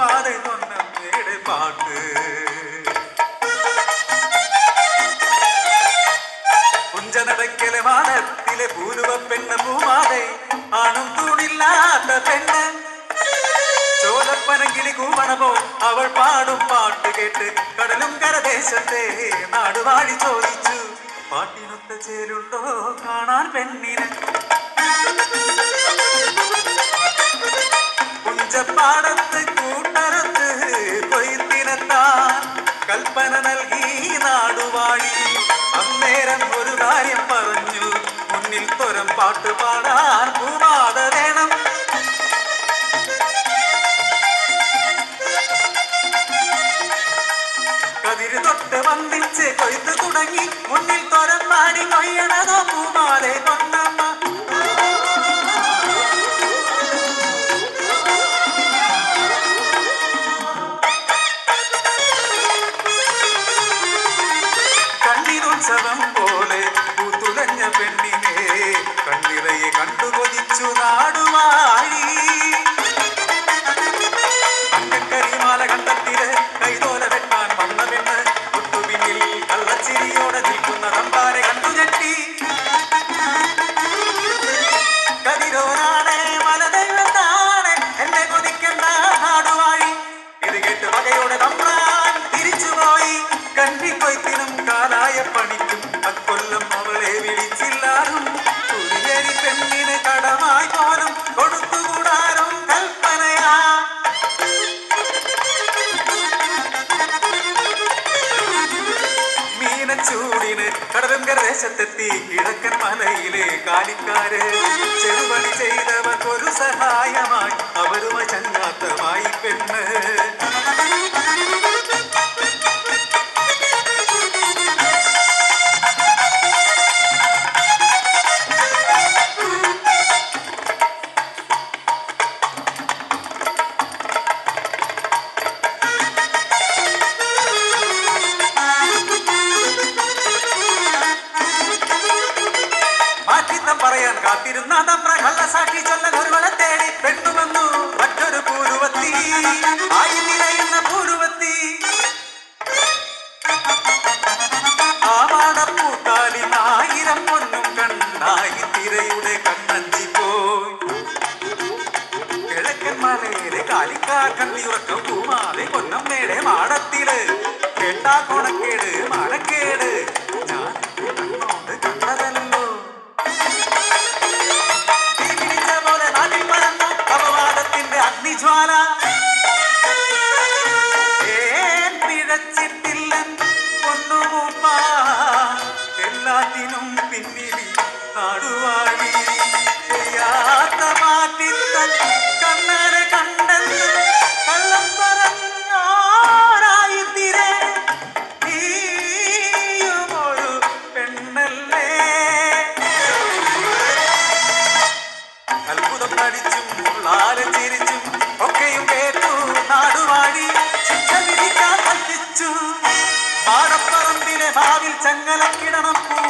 പാടുന്നമ്മയുടെ പാട്ട്. അവൾ പാടും പാട്ട് കേട്ട് കടലും കരദേശത്തെ നാടുവാഴി ചോദിച്ചു പാട്ടിനൊത്ത ചേലുണ്ടോ കാണാൻ പെണ്ണിന്? പാടത്ത് കൽപ്പന നൽകി നാടുവാഴി. അന്നേരം ഒരു കാര്യം പറഞ്ഞു മുന്നിൽ തൊരം പാട്ട് പാടാൻ പൂവാട വേണം. കതിര് തൊട്ട് വന്നിച്ച് കൊയ്ത്ത് തുടങ്ങി മുന്നിൽ തൊരം പാടി കൊയ്യണതോ പൂമാലെ പൊന്നമ്മ കണ്ണിറയെ കണ്ടു മീനച്ചൂടിന് കടലും കരദേശത്തെത്തി കിഴക്കൻ മലയിലെ കാലിക്കാര്. ചെറുപണി ചെയ്തവർക്കൊരു സഹായമായി. അവരുമായി ചങ്ങാത്തമായി പെണ്ണ്. കാത്തിരുന്ന തമ്പ്ര കള്ളസാക്ഷി ചൊല്ലൻ ഒരുവളെ തേടി പെണ്ണു വന്നു മറ്റൊരു പൂരുവത്തി. ആയി നിറയുന്ന പൂരുവത്തി. ആവാടപ്പൂത്താലി ആയിരം പൊന്നും കണ്ണായി തിരയുടെ കണ്ണഞ്ചി പോയി. കിഴക്കൻ മലയിലെ കാലിക്കാർ കണ്ടിയുറക്കം പൂമാലെ പൊന്നമ്മയുടെ മാടത്തിൽ കേട്ടാ ാലും ചിരിച്ചും ഒക്കെയും കേട്ടു. ചങ്ങലക്കിടണം പൂമാതയെ